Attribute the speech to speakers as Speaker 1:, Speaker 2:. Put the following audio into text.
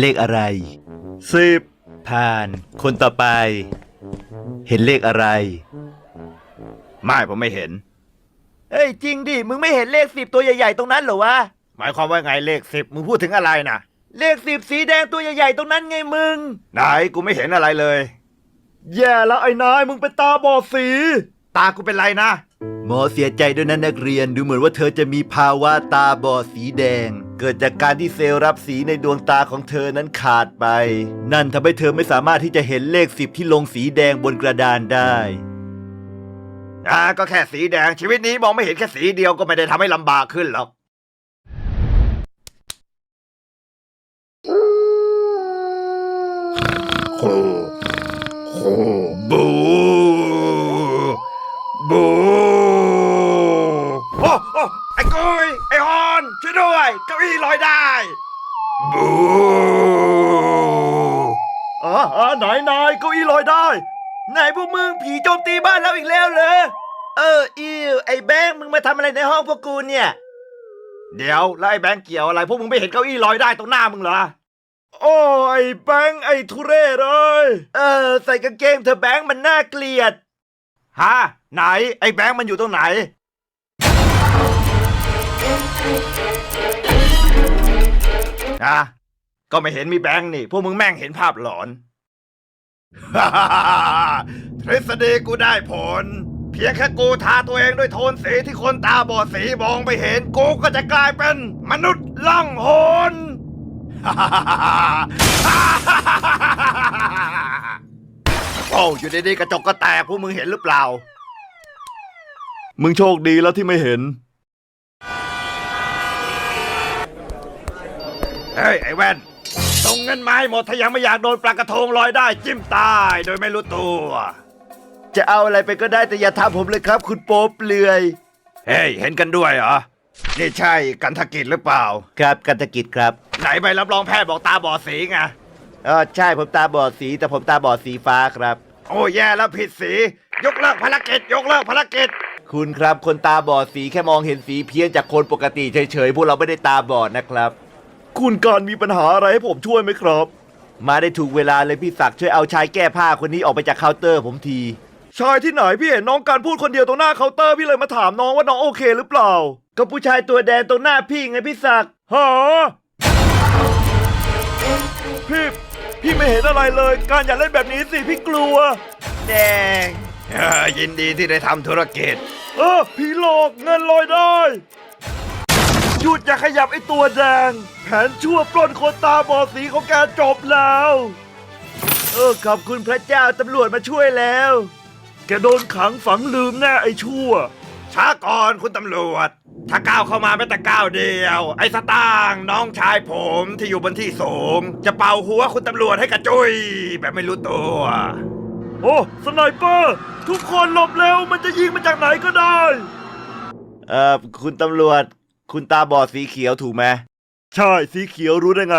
Speaker 1: เลขอะไร
Speaker 2: สิบ
Speaker 1: ผ่านคนต่อไป เห็นเลขอะไร
Speaker 2: ไม่ผมไม่เห็น
Speaker 1: เฮ้ยจริงดิ มึงไม่เห็นเลขสิบตัวใหญ่ๆตรงนั้นเหรอวะ
Speaker 2: หมายความว่าไงเลขสิบมึงพูดถึงอะไรนะ
Speaker 1: เลขสิบสีแดงตัวใหญ่ๆตรงนั้นไงมึง
Speaker 2: ไหนกูไม่เห็นอะไรเลย
Speaker 1: แย่แล้วไอ้นายมึงเป็นตาบอดสี
Speaker 2: ตากูเป็นไรนะ
Speaker 1: หมอเสียใจด้วยนะนักเรียนดูเหมือนว่าเธอจะมีภาวะตาบอดสีแดง เกิดจากการที่เซลล์รับสีในดวงตาของเธอนั้นขาดไป นั่นทำให้เธอไม่สามารถที่จะเห็นเลขสิบที่ลงสีแดงบนกระดานได้
Speaker 2: อ่าก็แค่สีแดงชีวิตนี้มองไม่เห็นแค่สีเดียวก็ไม่ได้ทำให้ลำบากขึ้นหรอกโคโคบูบู
Speaker 1: ไหนนายเก้าอี้ลอยได้ ไหนพวกมึงผีโจมตีบ้านเราอีกแล้วเลยเอออิวไอ้แบงค์มึงมาทำอะไรในห้องพวกกูเนี่ย
Speaker 2: เดี๋ยวแล้วไอ้แบงค์เกี่ยวอะไร พวกมึงไม่เห็นเก้าอี้ลอยได้ตรงหน้ามึงเหรอ
Speaker 1: โอ้ไอ้แบงค์ไอ้ทุเรศเลยเออใส่กางเกงเธอแบงค์มันน่าเกลียด
Speaker 2: ฮะ ไหนไอ้แบงค์มันอยู่ตรงไหน อะ ก็ไม่เห็นมีแบงค์นี่ พวกมึงแม่งเห็นภาพหลอน ทฤษฎีกูได้ผล เพียงแค่กูทาตัวเองด้วยโทนสีที่คนตาบอดสีมองไม่เห็นกูก็จะกลายเป็นมนุษย์ล่องหน โอ้อยู่ดีๆกระจกก็แตกพวกมึงเห็นหรือเปล่า
Speaker 1: มึงโชคดีแล้วที่ไม่เห็น
Speaker 2: เฮ้ย ไอ้แว่น ส่งเงินมาให้หมดถ้ายังไม่อยากโดนปลากระทงลอยได้จิ้มตายโดยไม่รู้ตัว
Speaker 1: จะเอาอะไรไปก็ได้แต่อย่าทำผมเลยครับ คุณโป๊เปลือย
Speaker 2: เฮ้ย เห็นกันด้วยเหรอ นี่ใช่กันทกิจหรือเปล่า
Speaker 1: ครับกันตกิจครับ
Speaker 2: ไหนใบรับรองแพทย์บอกตาบอดสีไง
Speaker 1: เออใช่ผมตาบอดสีแต่ผมตาบอดสีฟ้าครับ
Speaker 2: โอ้แย่แล้วผิดสี ยกเลิกภารกิจ ยกเลิกภารกิจ
Speaker 1: คุณครับคนตาบอดสีแค่มองเห็นสีเพี้ยนจากคนปกติเฉยๆพวกเราไม่ได้ตาบอดนะครับ คุณการมีปัญหาอะไรให้ผมช่วยไหมครับ มาได้ถูกเวลาเลยพี่ศักดิ์ช่วยเอาชายแก้ผ้าคนนี้ออกไปจากเคาน์เตอร์ผมที ชายที่ไหนพี่เห็นน้องการพูดคนเดียวตรงหน้าเคาน์เตอร์พี่เลยมาถามน้องว่าน้องโอเคหรือเปล่า ก็ผู้ชายตัวแดงตรงหน้าพี่ไงพี่ศักดิ์ฮะพี่พี่ไม่เห็นอะไรเลย การอย่าเล่นแบบนี้สิพี่กลัว
Speaker 2: แดงเออยินดีที่ได้ทำธุรกิจ
Speaker 1: เออผีหลอกเงินลอยได้ หยุดอย่าขยับไอตัวแดง แผนชั่วปล้นคนตาบอดสีของแกจบแล้ว เออขอบคุณพระเจ้าตำรวจมาช่วยแล้ว แกโดนขังฝังลืมแน่ไอชั่ว
Speaker 2: ช้าก่อนคุณตำรวจ ถ้าก้าวเข้ามาแม้แต่ก้าวเดียว ไอ้สตางค์น้องชายผมที่อยู่บนที่สูง จะเป่าหัวคุณตำรวจให้กระจุย แบบไม่รู้ตัว
Speaker 1: โอ้ สไนเปอร์ ทุกคนหลบเร็วมันจะยิงมาจากไหนก็ได้ เอ่อคุณตำรวจ คุณตาบอดสีเขียวถูกไหมใช่ สีเขียวรู้ได้ไง